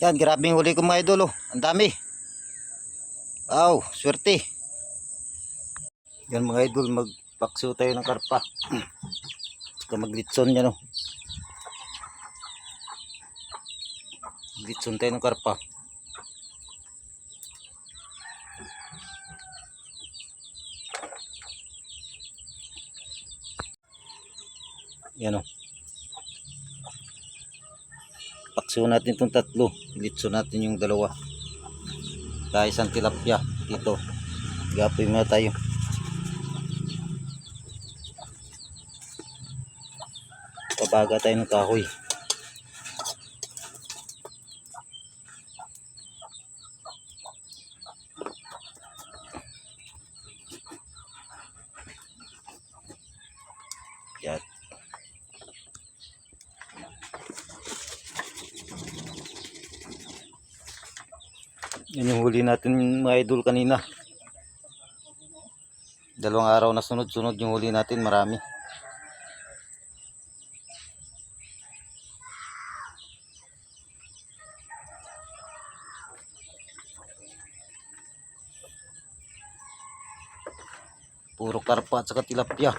Yan, grabing huli ko mga idol oh. Ang dami. Wow, swerte. Yan mga idol, magpakso tayo ng karpa. Saka maglitson yan oh. Maglitson tayo ng karpa. Yan oh. Pakso natin itong tatlo. Litso natin yung dalawa. Dahil isang tilapia dito. Gapoy muna tayo. Pabaga tayo ng kahoy. Yan. Yan yung huli natin mga idol kanina. Dalawang araw na sunod-sunod yung huli natin, marami. Puro karpa at saka tilapia.